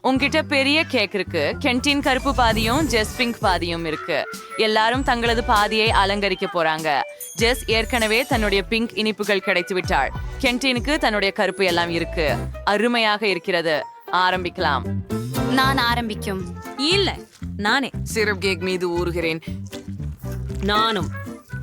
உங்ககிட்ட பெரிய கேக் இருக்கு. கென்டின் கருப்பு பாதியும் ஜெஸ் பிங்க் பாதியும் இருக்கு. எல்லாரும் தங்களது பாதியை அலங்கரிக்க போறாங்க. ஜெஸ் ஏற்கனவே தன்னுடைய பிங்க் இனிப்புகள் கிடைத்து விட்டாள். கென்டினுக்கு தன்னுடைய கருப்பு எல்லாம் இருக்கு. அருமையாக இருக்கிறது. ஆரம்பிக்கலாம். நான் ஆரம்பிக்கும். இல்ல நானே. சிரப் கேக் மீது ஊறுகிறேன். நானும்.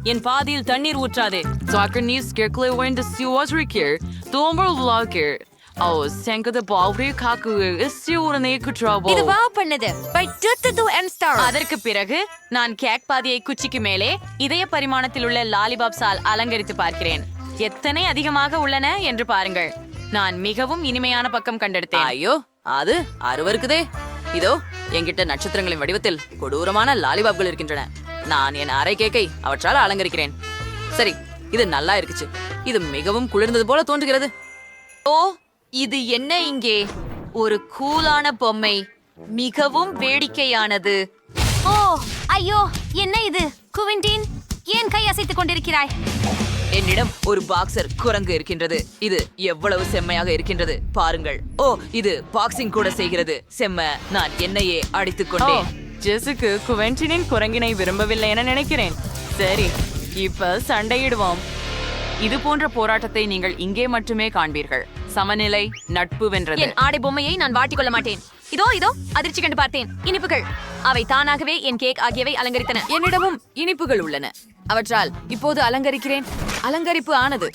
என் பாதியில் தண்ணீர் ஊற்றாதே. Soccer needs skirkle when the sea was here. Oh, senka the ball kaku is still in a trouble. இது வா பண்ணது பை டு அண்ட் ஸ்டார் அதற்கு பிறகு நான் கேக் பாதியை குச்சிக்கு மேலே இதய பரிமாணத்தில் உள்ள லாலிபாப்ஸால் அலங்கரித்து பார்க்கிறேன் எத்தனை அதிகமாக உள்ளன என்று பாருங்கள் நான் மிகவும் இனிமையான பக்கம் கண்டெடுத்தேன் ஐயோ அது அருவருக்குதே இதோ என்கிட்ட நட்சத்திரங்களின் வடிவத்தில் கொடூரமான லாலிபாப்கள் இருக்கின்றன நான் என் அரை கேக்கை அவற்றால் அலங்கரிக்கிறேன் சரி இது நல்லா இருக்குச்சு இது மிகவும் குளிர்ந்தது போல தோன்றுகிறது ஓ இது என்ன இங்கே? ஒரு கூலான பொம்மை மிகவும் வேடிக்கையானது. ஓ ஐயோ என்ன இது? குவிண்டின் ஏன் கை அசைத்துக் கொண்டிருக்கிறாய்? என்னிடம் ஒரு பாக்ஸர் குரங்கு இருக்கின்றது. இது எவ்வளவு செம்மையாக இருக்கின்றது பாருங்கள். ஓ இது பாக்ஸிங் கூட செய்கிறது. செம்ம நான் என்னையே அடித்துக் கொண்டேன். ஜெஸுக்கு குவென்டினின் குரங்கினை விரும்பவில்லை என நினைக்கிறேன். சரி இப்ப சண்டையிடுவோம். இது போன்ற போராட்டத்தை நீங்கள் இங்கே மட்டுமே காண்பீர்கள். சமநிலை நட்பு வென்றது. என் ஆடை பொம்மையை நான் வாட்டிக் கொள்ள மாட்டேன். இதோ இதோ அதிர்ச்சி கண்டு பார்த்தேன். இனிப்புகள். அவை தானாகவே என் கேக் ஆகியவை அலங்கரித்தன. என்னிடமும் இனிப்புகள் உள்ளன. அவற்றால் இப்போது அலங்கரிக்கிறேன். அலங்கரிப்பு ஆனது.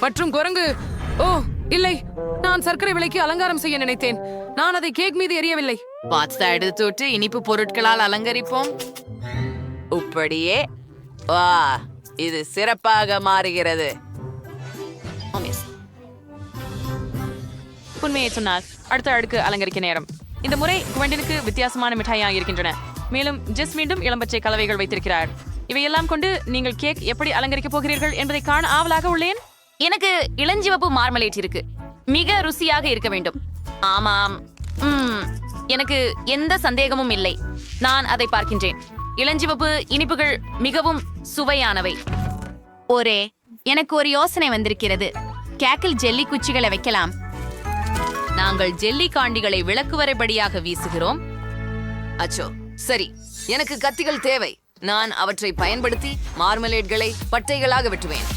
மற்றும் குரங்கு. ஓ இல்லை. நான் சர்க்கரை விலைக்கு அலங்காரம் செய்ய நினைத்தேன். நான் அதை கேக் மீது எரியவில்லை பாஸ்தா எடுத்து இனிப்பு பொருட்களால் அலங்கரிப்போம். இப்படியே. வா. இது சிறப்பாக மாறுகிறது. உண்மையை சொன்னால் அடுத்த அடுக்கு அலங்கரிக்க நேரம். இந்த முறை குவெண்டினுக்கு வித்தியாசமான மிட்டாயாக இருக்கின்றன. மேலும் ஜெஸ் மீண்டும் இளம்பச்சை கலவைகள் வைத்திருக்கிறார். இவையெல்லாம் கொண்டு நீங்கள் கேக் எப்படி அலங்கரிக்கப் போகிறீர்கள் என்பதை காண ஆவலாக உள்ளேன். எனக்கு இளஞ்சிவப்பு மார்மலேட் இருக்கு. மிக ருசியாக இருக்க வேண்டும். ஆமாம். ம், எனக்கு எந்த சந்தேகமும் இல்லை. நான் அதை பார்க்கின்றேன். இளஞ்சிவப்பு இனிப்புகள் மிகவும் சுவையானவை. ஒரே எனக்கு ஒரு யோசனை வந்திருக்கிறது. கேக்கில் ஜெல்லி குச்சிகளை வைக்கலாம். நாங்கள் ஜெல்லி காண்டிகளை விளக்கு வரைபடியாக வீசுகிறோம். அச்சோ சரி எனக்கு கத்திகள் தேவை. நான் அவற்றை பயன்படுத்தி மார்மலேட்களை பட்டைகளாக வெட்டுவேன்.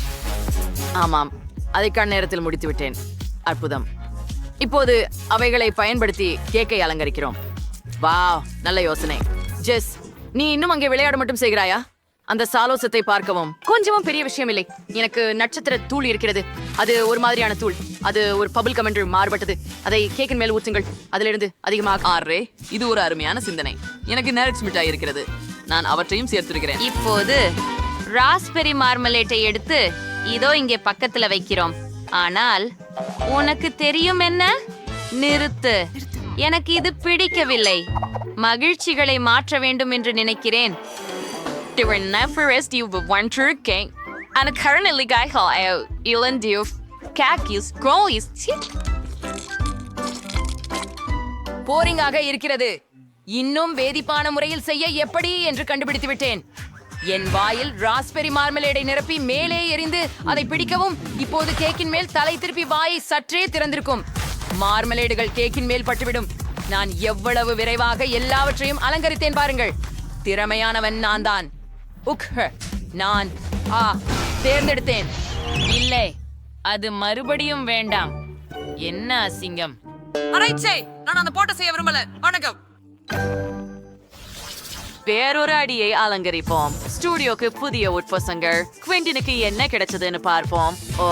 ஆமாம் அதை கண் நேரத்தில் முடித்து விட்டேன் அற்புதம். இப்போது அவைகளை பயன்படுத்தி கேக்கை அலங்கரிக்கிறோம். வா நல்ல யோசனை. ஜெஸ் நீ இன்னும் அங்கே விளையாட மட்டும் செய்கிறாயா? அந்த சாலோசத்தை பார்க்கவும். கொஞ்சமும் பெரிய விஷயம் இல்லை எனக்கு நட்சத்திர தூள் இருக்கிறது. அது ஒரு மாதிரியான தூள். அது ஒரு பபுள் கம் என்று மாறுபட்டது. அதை கேக்கின் மேல் ஊற்றுங்கள் அதிலிருந்து அதிகமாக ஆறே இது ஒரு அருமையான சிந்தனை. எனக்கு நேரட்ஸ் மிட்டாய் இருக்கிறது. நான் அவற்றையும் சேர்த்திருக்கிறேன். இப்போது ராஸ்பெரி மார்மலேட்டை எடுத்து இதோ இங்கே பக்கத்துல வைக்கிறோம். ஆனால் உனக்கு தெரியும் என்ன? நிறுத்து. எனக்கு இது பிடிக்கவில்லை. மகிழ்ச்சிகளை மாற்ற வேண்டும் என்று நினைக்கிறேன் Det var never rest you were one true king. And currently guy hall out. Ilan Diouf. Kakis. Grollies. போரிங்காக இருக்கிறது இன்னும் வேதிப்பான முறையில் செய்ய எப்படி என்று கண்டுபிடித்து விட்டேன் என் வாயில் ராஸ்பெரி மார்மலேடை நிரப்பி மேலே எறிந்து அதை பிடிக்கவும் இப்போது கேக்கின் மேல் தலை திருப்பி வாயை சற்றே திறந்திருக்கும் மார்மலேடுகள் கேக்கின் மேல் பட்டுவிடும் நான் எவ்வளவு விரைவாக எல்லாவற்றையும் அலங்கரித்தேன் பாருங்கள். திறமையானவன் நான் தான். உக் நான் ஆ தேர்ந்தெடுத்தேன். இல்லை அது மறுபடியும் வேண்டாம். என்ன அசிங்கம். நான் அந்த போட்ட செய்ய விரும்பல. வணக்கம். வேறொரு அடியை அலங்கரிப்போம். ஸ்டூடியோக்கு புதிய உட்பசங்கள். குவெண்டினுக்கு என்ன கிடைச்சதுன்னு பார்ப்போம். ஓ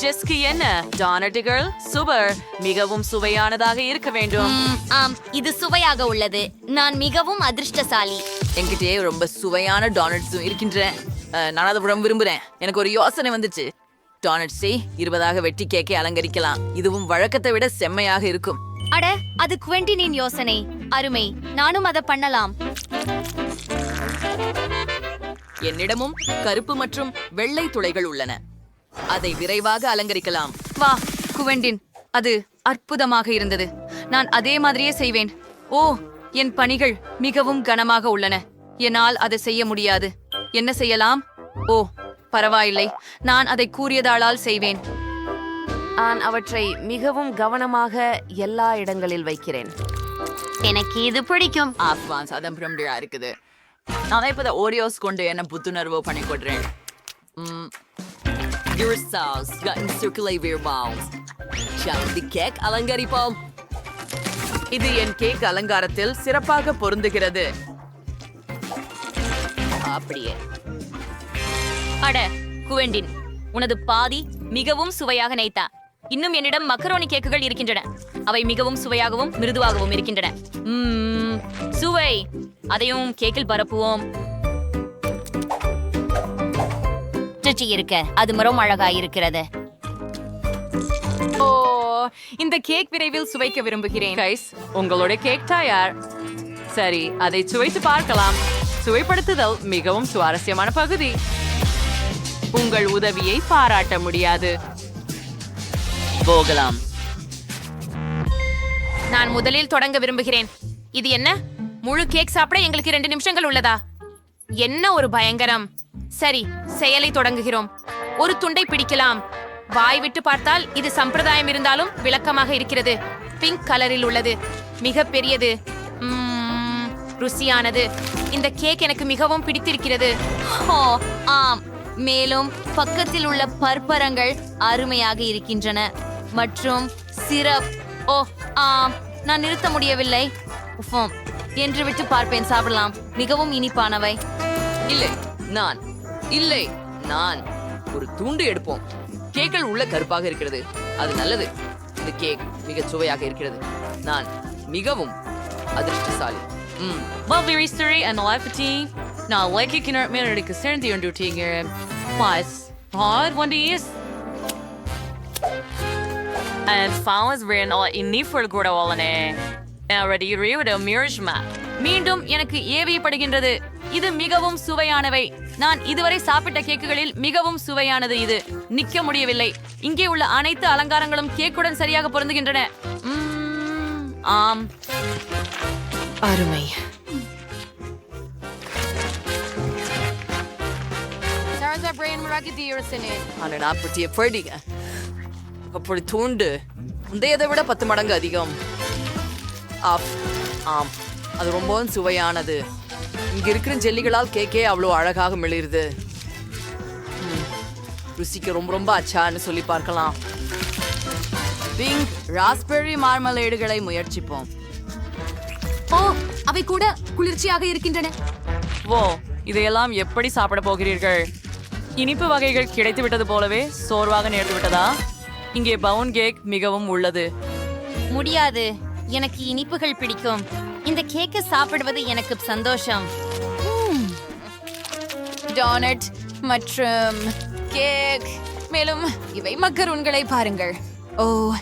ஜெஸ்க்கு என்ன? டானட்டுகள் சூப்பர் மிகவும் சுவையானதாக இருக்க வேண்டும். ஆம் இது சுவையாக உள்ளது. நான் மிகவும் அதிர்ஷ்டசாலி. என்கிட்டயே ரொம்ப சுவையான டானட்ஸும் இருக்கின்றன நான் அதை ரொம்ப விரும்புறேன். எனக்கு ஒரு யோசனை வந்துச்சு. டானட்ஸை இருபதாக வெட்டி கேக்கை அலங்கரிக்கலாம். இதுவும் வழக்கத்தை விட செம்மையாக இருக்கும். அட அது குவெண்டினின் யோசனை. அருமை நானும் அதை பண்ணலாம். என்னிடமும் கருப்பு மற்றும் வெள்ளை துளைகள் உள்ளன. அதை விரைவாக அலங்கரிக்கலாம். வா குவெண்டின். அது அற்புதமாக இருந்தது. நான் அதே மாதிரியே செய்வேன். ஓ என் பணிகள் மிகவும் கனமாக உள்ளன. என்னால் அதை செய்ய முடியாது. என்ன செய்யலாம்? ஓ பரவாயில்லை. நான் அதை கூறியதாளால் செய்வேன். நான் அவற்றை மிகவும் கவனமாக எல்லா இடங்களில் வைக்கிறேன். எனக்கு இது பிடிக்கும். ஆஃப்வான் சாதம் பிரம்டியா இருக்குது. நான் இப்போ ஓரியோஸ் கொண்டு என்ன புத்துணர்வு பண்ணி கொடுறேன். Your circulate your அலங்கரிப்போம். இது என் கேக் அலங்காரத்தில் சிறப்பாக பொருந்துகிறது. அப்படியே. அட குவெண்டின் உனது பாதி மிகவும் சுவையாக நைத்தா இன்னும் என்னிடம் மக்கரோனி கேக்குகள் இருக்கின்றன. அவை மிகவும் சுவையாகவும் மிருதுவாகவும் இருக்கின்றன. உம் சுவை. அதையும் கேக்கில் பரப்புவோம். சுற்றி இருக்க. அது மரம் அழகா இருக்கிறது. ஓ இந்த கேக் விரைவில் சுவைக்க விரும்புகிறேன். கைஸ் உங்களோட கேக் தயார் சரி அதை சுவைத்து பார்க்கலாம். சுவைப்படுத்துதல் மிகவும் சுவாரஸ்யமான பகுதி. உங்கள் உதவியை பாராட்ட முடியாது. போகலாம். நான் முதலில் தொடங்க விரும்புகிறேன். இது என்ன? முழு கேக் சாப்பிட எங்களுக்கு ரெண்டு நிமிஷங்கள் உள்ளதா? என்ன ஒரு பயங்கரம். சரி செயலை தொடங்குகிறோம். ஒரு துண்டை பிடிக்கலாம். வாய் விட்டு பார்த்தால் இது சம்பிரதாயம் இருந்தாலும் விளக்கமாக இருக்கிறது. பிங்க் கலரில் உள்ளது. மிக பெரியது. ருசியானது. இந்த கேக் எனக்கு மிகவும் பிடித்திருக்கிறது. ஓ ஆம். மேலும் பக்கத்தில் உள்ள பற்பரங்கள் அருமையாக இருக்கின்றன. மற்றும் சிரப். ஓ ஆம். நான் நிறுத்த முடியவில்லை. உஃபம் என்று விட்டு பார்ப்பேன் சாப்பிடலாம் மிகவும் இனிப்பானவை இல்லை நான் இல்லை நான் ஒரு துண்டு எடுப்போம் கேக்கள் உள்ள கருப்பாக இருக்கிறது அது நல்லது இந்த கேக் மிக சுவையாக இருக்கிறது நான் மிகவும் அதிர்ஷ்டசாலி ம் Well, very story and lefty. Now, like you cannot manage to send the undertaker. Plus, hard one to use. And fans were in all in need for good all in Already read a map. மீண்டும் எனக்கு ஏவியப்படுகின்றது. இது மிகவும் சுவையானவை. நான் இதுவரை சாப்பிட்ட கேக்குகளில் மிகவும் சுவையானது இது. நிக்க முடியவில்லை. இங்கே உள்ள அனைத்து அலங்காரங்களும் கேக்குடன் சரியாக பொருந்துகின்றன. ஆம். அருமை. அப்படி தூண்டு. முந்தையதை விட பத்து மடங்கு அதிகம். ஆஃப் ஆம். அது ரொம்பவும் சுவையானது. இங்க இருக்கிற ஜெல்லிகளால் கேக்கே அவ்வளோ அழகாக மிளிருது. ருசிக்கு ரொம்ப ரொம்ப அச்சான்னு சொல்லி பார்க்கலாம். பிங்க் ராஸ்பெர்ரி மார்மலேடுகளை முயற்சிப்போம். ஓ அவை கூட குளிர்ச்சியாக இருக்கின்றன. ஓ இதையெல்லாம் எப்படி சாப்பிட போகிறீர்கள்? இனிப்பு வகைகள் கிடைத்து விட்டது போலவே சோர்வாக நேர்ந்து விட்டதா? இங்கே பவுன் கேக் மிகவும் உள்ளது. முடியாது. எனக்கு இனிப்புகள் பிடிக்கும். இந்த கேக்கை சாப்பிடுவது எனக்கு சந்தோஷம். டோனட் மற்றும் கேக். மேலும் இவை மக்கரூன்களை பாருங்கள். ஓ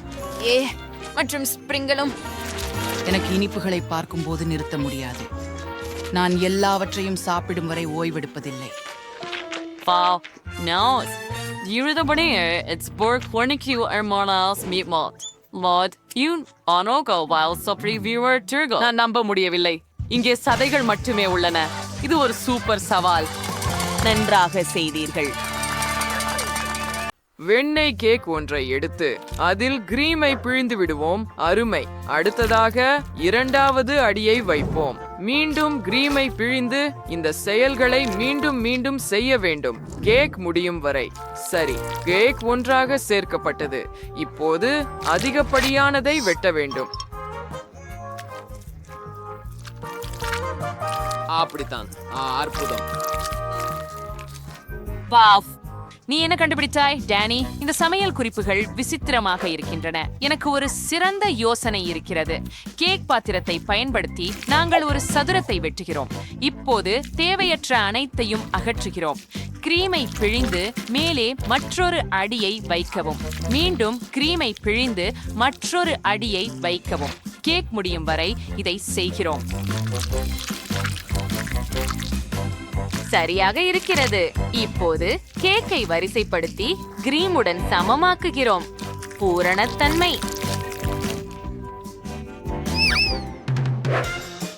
ஏ மற்றும் ஸ்ப்ரிங்களும். எனக்கு இனிப்புகளை பார்க்கும்போது நிறுத்த முடியாது. நான் எல்லாவற்றையும் சாப்பிடும் வரை ஓய்வெடுப்பதில்லை. Wow, no. You're the bunny. It's Borg Cornicue Hermonals Meatmalt. Lord, you onogo while while viewer turgo. நான் நம்ப முடியவில்லை. இங்கே சதைகள் மட்டுமே உள்ளன. இது ஒரு சூப்பர் சவால். நன்றாக செய்தீர்கள். வெண்ணெய் கேக் ஒன்றை எடுத்து அதில் கிரீமை பிழிந்து விடுவோம். அருமை. அடுத்ததாக இரண்டாவது அடியை வைப்போம். மீண்டும் கிரீமை பிழிந்து இந்த செயல்களை மீண்டும் மீண்டும் செய்ய வேண்டும். கேக் முடியும் வரை. சரி கேக் ஒன்றாக சேர்க்கப்பட்டது. இப்போது அதிகப்படியானதை வெட்ட வேண்டும். அப்படித்தான். அற்புதம். நீ என்ன கண்டுபிடித்தாய் டேனி? இந்த சமையல் குறிப்புகள் விசித்திரமாக இருக்கின்றன. எனக்கு ஒரு சிறந்த யோசனை இருக்கிறது. கேக் பாத்திரத்தை பயன்படுத்தி நாங்கள் ஒரு சதுரத்தை வெட்டுகிறோம். இப்போது தேவையற்ற அனைத்தையும் அகற்றுகிறோம். கிரீமை பிழிந்து மேலே மற்றொரு அடியை வைக்கவும். மீண்டும் கிரீமை பிழிந்து மற்றொரு அடியை வைக்கவும். கேக் முடியும் வரை இதை செய்கிறோம். சரியாக இருக்கிறது. இப்போது கேக்கை வரிசைப்படுத்தி கிரீமுடன் சமமாக்குகிறோம். பூரணத்தன்மை.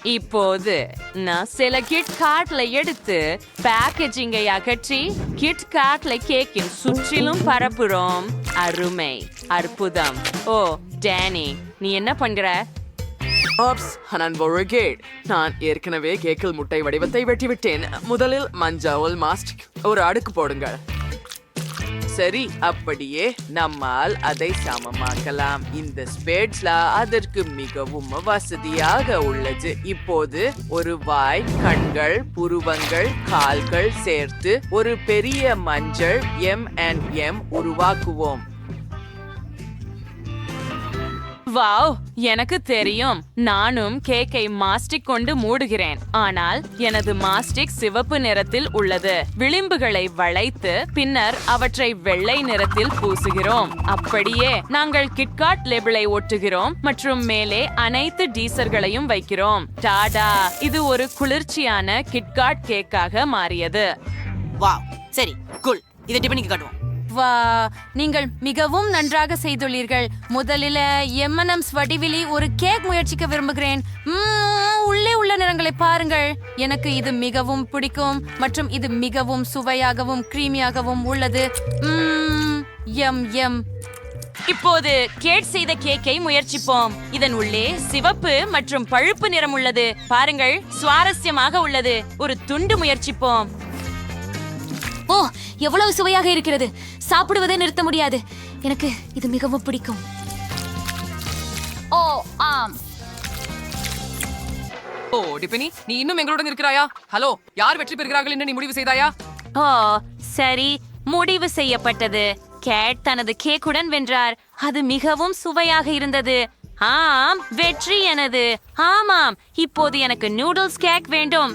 இப்போது நான் சில கிட் கார்ட்ல எடுத்து பேக்கேஜிங்கை அகற்றி கிட் கார்ட்ல கேக்கின் சுற்றிலும் பரப்புறோம். அருமை அற்புதம். ஓ டேனி நீ என்ன பண்ற? ஆப்ஸ் நான் பொருகேட் நான் ஏற்கனவே கேக்கில் முட்டை வடிவத்தை வெட்டிவிட்டேன். முதலில் மஞ்சாவல் மாஸ்டிக் ஒரு அடுக்கு போடுங்கள். சரி அப்படியே நம்மால் அதை சமமாக்கலாம். இந்த ஸ்பேட்ஸ்ல அதற்கு மிகவும் வசதியாக உள்ளது. இப்போது ஒரு வாய் கண்கள் புருவங்கள் கால்கள் சேர்த்து ஒரு பெரிய மஞ்சள் எம் அண்ட் எம் உருவாக்குவோம். வாவ் எனக்கு தெரியும். நானும் கேக்கை மாஸ்டிக் கொண்டு மூடுகிறேன். ஆனால் எனது மாஸ்டிக் சிவப்பு நிறத்தில் உள்ளது. விளிம்புகளை வளைத்து பின்னர் அவற்றை வெள்ளை நிறத்தில் பூசுகிறோம். அப்படியே நாங்கள் கிட்காட் லேபிளை ஒட்டுகிறோம் மற்றும் மேலே அனைத்து டீசர்களையும் வைக்கிறோம். டாடா இது ஒரு குளிர்ச்சியான கிட்காட் கேக்காக மாறியது. வாவ் சரி குல் இதை டிபனிக்கு காட்டுவோம். வா. நீங்கள் மிகவும் நன்றாக செய்துள்ளீர்கள். முதலில் எம்என்எம்ஸ் வடிவிலி ஒரு கேக் முயற்சிக்க விரும்புகிறேன். உள்ளே உள்ள நிறங்களை பாருங்கள். எனக்கு இது மிகவும் பிடிக்கும் மற்றும் இது மிகவும் சுவையாகவும் கிரீமியாகவும் உள்ளது. எம் எம் இப்போது கேட் செய்த கேக்கை முயற்சிப்போம். இதன் உள்ளே சிவப்பு மற்றும் பழுப்பு நிறம் உள்ளது. பாருங்கள் சுவாரஸ்யமாக உள்ளது. ஒரு துண்டு முயற்சிப்போம். ஓ எவ்வளவு சுவையாக இருக்கிறது. சாப்பிடுவதை நிறுத்த முடியாது. எனக்கு இது மிகவும் பிடிக்கும். ஓ ஆம். ஓ டிபனி நீ இன்னும் எங்களுடன் இருக்கிறாயா ஹலோ யார் வெற்றி பெறுகிறார்கள் என்று நீ முடிவு செய்தாயா? ஓ சரி முடிவு செய்யப்பட்டது. கேட் தனது கேக்குடன் வென்றார். அது மிகவும் சுவையாக இருந்தது. ஆம் வெற்றி எனது. ஆமாம் இப்போது எனக்கு நூடுல்ஸ் கேக் வேண்டும்.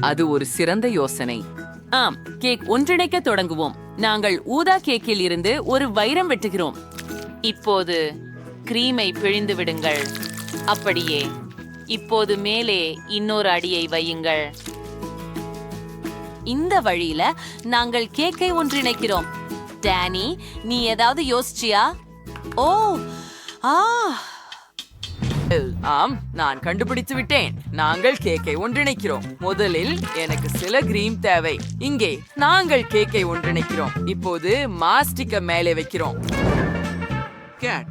அது ஒரு சிறந்த யோசனை. ஆம் கேக் ஒன்றிணைக்க தொடங்குவோம். நாங்கள் ஊதா கேக்கில் இருந்து ஒரு வைரம் வெட்டுகிறோம். இப்போது கிரீமை பிழிந்து விடுங்கள். அப்படியே இப்போது மேலே இன்னொரு அடியை வையுங்கள். இந்த வழியில நாங்கள் கேக்கை ஒன்றிணைக்கிறோம். டேனி நீ ஏதாவது யோசிச்சியா? ஓ ஆ ஆம் நான் கண்டுபிடித்து விட்டேன். நாங்கள் கேக்கை ஒன்றிணைக்கிறோம். முதலில் எனக்கு சில கிரீம் தேவை. இங்கே நாங்கள் கேக்கை ஒன்றிணைக்கிறோம். இப்போது மாஸ்டிக்க மேலே வைக்கிறோம். கேட்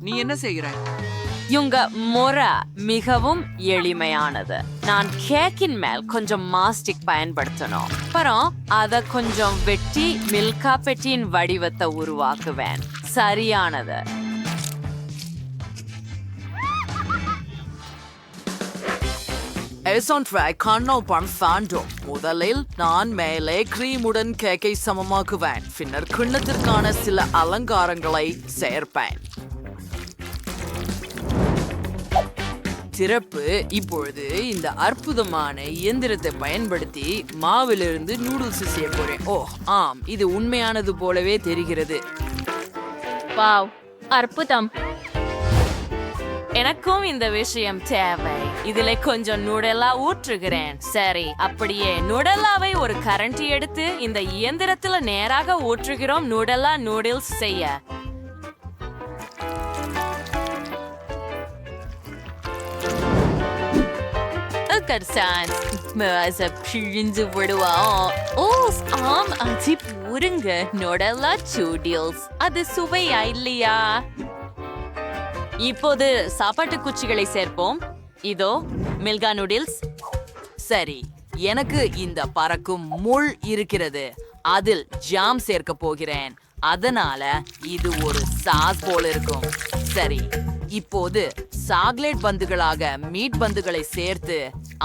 நீ என்ன செய்கிறாய்? இவங்க முறை மிகவும் எளிமையானது. நான் கேக்கின் மேல் கொஞ்சம் மாஸ்டிக் பயன்படுத்தணும். அப்புறம் அத கொஞ்சம் வெட்டி மில்கா பெட்டியின் வடிவத்தை உருவாக்குவேன். சரியானது. எசோன் ட்ராக் கண்ணல் பண் முதலில் நான் மேலே கிரீமுடன் கேக்கை சமமாக்குவேன் பின்னர் கிண்ணத்திற்கான சில அலங்காரங்களை சேர்ப்பேன் சிறப்பு இப்பொழுது இந்த அற்புதமான இயந்திரத்தை பயன்படுத்தி மாவிலிருந்து நூடுல்ஸ் செய்ய போறேன். ஓ ஆம் இது உண்மையானது போலவே தெரிகிறது. வாவ் அற்புதம். எனக்கும் இந்த விஷயம் தேவை. இதுல கொஞ்சம் நுடலா ஊற்றுகிறேன். சரி அப்படியே நுடலாவை ஒரு கரண்டி எடுத்து இந்த இயந்திரத்துல நேராக ஊற்றுகிறோம் நுடலா நூடுல்ஸ் செய்ய. பிழிஞ்சு விடுவோம். ஓ ஆம் அது போருங்க நொடலா சூடியல்ஸ் அது சுவையா இல்லையா? இப்போது சாப்பாட்டு குச்சிகளை சேர்ப்போம். இதோ மில்கா நூடில்ஸ் சரி எனக்கு இந்த பறக்கும் முள் இருக்கிறது. அதில் ஜாம் சேர்க்க போகிறேன். அதனால இது ஒரு சாஸ் போல இருக்கும். சரி இப்போது சாக்லேட் பந்துகளாக மீட் பந்துகளை சேர்த்து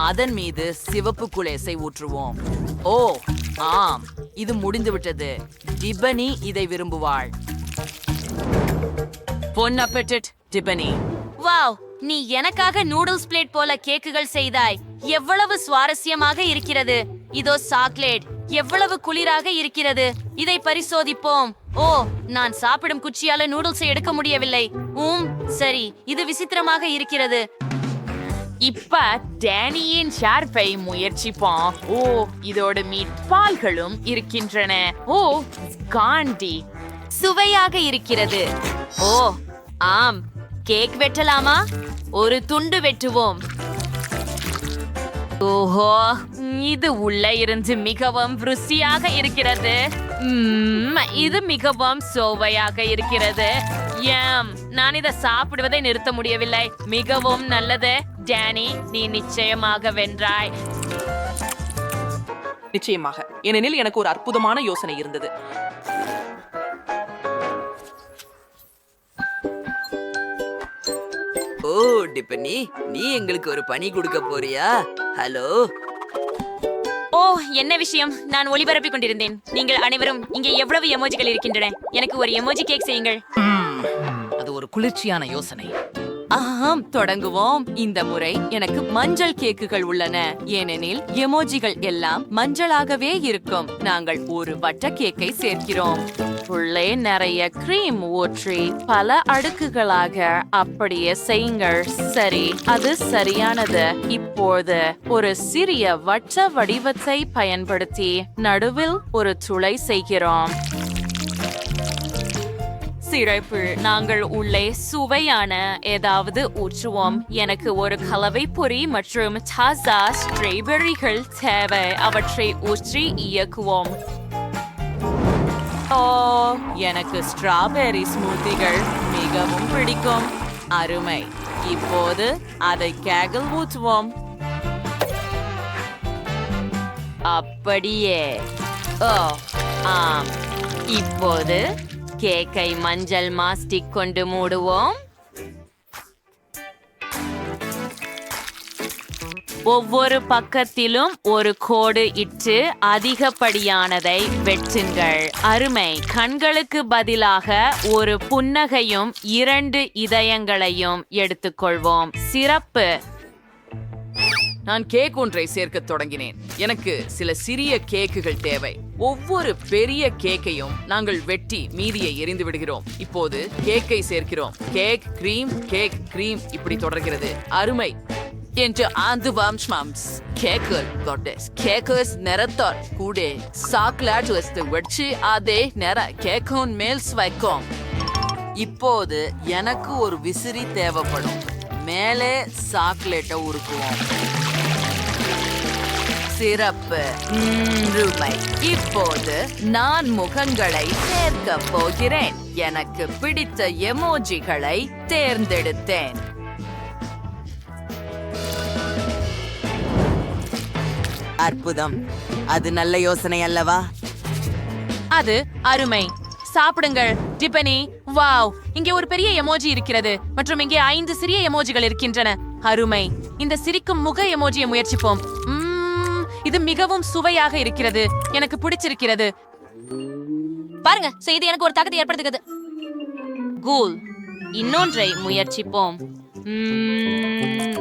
அதன் மீது சிவப்பு குலேசை ஊற்றுவோம். ஓ ஆம் இது முடிந்து விட்டது டிபனி இதை விரும்புவாள். பொன் அப்பெட்டிட். டிபனி. வாவ் நீ எனக்காக நூடுல்ஸ் பிளேட் போல கேக்குகள் செய்தாய். எவ்வளவு சுவாரஸ்யமாக இருக்கிறது. இதோ சாக்லேட் எவ்வளவு குளிராக இருக்கிறது. இதை பரிசோதிப்போம். ஓ நான் சாப்பிடும் குச்சியால நூடுல்ஸை எடுக்க முடியவில்லை. ஊம் சரி இது விசித்திரமாக இருக்கிறது. இப்ப டேனியின் ஷார்பை முயற்சிப்போம். ஓ இதோட மீட் பால்களும் இருக்கின்றன. ஓ காண்டி. சுவையாக இருக்கிறது. ஓ ஆம். கேக் வெட்டலாமா? ஒரு துண்டு வெட்டுவோம். ஓஹோ இது உள்ள இருந்து மிகவும் ருசியாக இருக்கிறது. இது மிகவும் சோவையாக இருக்கிறது. ஏம் நான் இதை சாப்பிடுவதை நிறுத்த முடியவில்லை. மிகவும் நல்லது. டேனி நீ நிச்சயமாக வென்றாய். நிச்சயமாக. ஏனெனில் எனக்கு ஒரு அற்புதமான யோசனை இருந்தது. டிப்பனி நீ எங்களுக்கு ஒரு பணி கொடுக்க போறியா? ஹலோ ஓ என்ன விஷயம்? நான் ஒளிபரப்பிக் கொண்டிருந்தேன். நீங்கள் அனைவரும் இங்கே எவ்வளவு எமோஜிகள் இருக்கின்றன? எனக்கு ஒரு எமோஜி கேக் செய்யுங்கள். அது ஒரு குளிர்ச்சியான யோசனை. ஆம் தொடங்குவோம். இந்த முறை எனக்கு மஞ்சள் கேக்குகள் உள்ளன. ஏனெனில் எமோஜிகள் எல்லாம் மஞ்சளாகவே இருக்கும். நாங்கள் ஒரு வட்ட கேக்கை சேர்க்கிறோம். உள்ளே நிறைய கிரீம் ஊற்றி பல அடுக்குகளாக அப்படியே செய்யுங்கள். சரி அது சரியானது. இப்போது ஒரு சிறிய வட்ட வடிவத்தை பயன்படுத்தி நடுவில் ஒரு துளை செய்கிறோம். சிறப்பு. நாங்கள் உள்ளே சுவையான ஏதாவது ஊற்றுவோம். எனக்கு ஒரு கலவை பொறி மற்றும் தாசா ஸ்ட்ராபெரிகள் தேவை. அவற்றை ஊற்றி இயக்குவோம். ஓ எனக்கு ஸ்ட்ராபெரி ஸ்மூத்திகள் மிகவும் பிடிக்கும். அருமை. இப்போது அதை கேகல் ஊற்றுவோம். அப்படியே. ஓ ஆம். இப்போது கேக்கை மஞ்சள் மாஸ்டிக் கொண்டு மூடுவோம். ஒவ்வொரு பக்கத்திலும் ஒரு கோடு இட்டு அதிகப்படியானதை வெட்டுங்கள். அருமை. கண்களுக்கு பதிலாக ஒரு புன்னகையும் இரண்டு இதயங்களையும் எடுத்துக்கொள்வோம். சிறப்பு. நான் கேக் ஒன்றை சேர்க்க தொடங்கினேன். எனக்கு சில சிறிய கேக்குகள் தேவை. ஒவ்வொரு பெரிய கேக்கையும் நாங்கள் வெட்டி மீதியை எரிந்து விடுகிறோம். இப்போது கேக்கை சேர்க்கிறோம். கேக் கிரீம் கேக் கிரீம் இப்படி தொடர்கிறது. அருமை. என்று ஆந்து வாம்ஸ் கேக்கர் கொட்டஸ் கேக்கர்ஸ் நிறத்தால் கூட. சாக்லேட் வஸ்து வச்சு அதே நிற கேக்கோன் மேல்ஸ் வைக்கோம். இப்போது எனக்கு ஒரு விசிறி தேவைப்படும். மேலே சாக்லேட்டை உருக்குவோம். சிறப்பு. ம்ம், இப்போது நான் முகங்களை சேர்க்க போகிறேன். எனக்கு பிடித்த எமோஜிகளை தேர்ந்தெடுத்தேன். அற்புதம். அது நல்ல யோசனை அல்லவா? அது அருமை. சாப்பிடுங்கள். டிபனி வாவ். இங்கே ஒரு பெரிய எமோஜி இருக்கிறது. மற்றும் இங்கே ஐந்து சிறிய எமோஜிகள் இருக்கின்றன. அருமை. இந்த சிரிக்கும் முக எமோஜியை முயற்சிப்போம். இது மிகவும் சுவையாக இருக்கிறது. எனக்கு பிடிச்சிருக்கிறது. பாருங்க செய்தி எனக்கு ஒரு தாக்கத்தை ஏற்படுத்துகிறது. கூல். இன்னொன்றை முயற்சிப்போம்.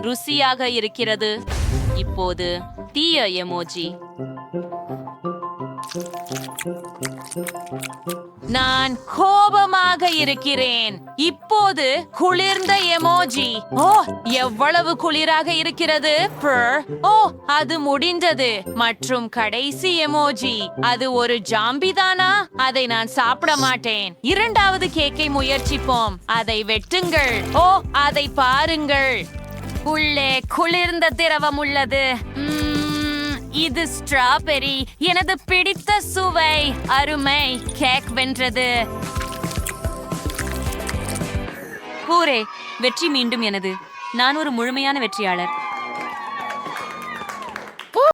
ருசியாக இருக்கிறது. இப்போது தீய எமோஜி. நான் கோபமாக இருக்கிறேன். இப்போது குளிர்ந்த எமோஜி ஓ எவ்வளவு குளிராக இருக்கிறது? ஓ அது முடிந்தது. மற்றும் கடைசி எமோஜி அது ஒரு ஜாம்பிதானா அதை நான் சாப்பிட மாட்டேன். இரண்டாவது கேக்கை முயற்சிப்போம். அதை வெட்டுங்கள். ஓ அதை பாருங்கள். உள்ளே குளிர்ந்த திரவம் உள்ளது. உம் இது ஸ்ட்ராபெரி. எனது பிடித்த சுவை. அருமை. கேக் வென்றது. ஹூரே வெற்றி மீண்டும் எனது. நான் ஒரு முழுமையான வெற்றியாளர்.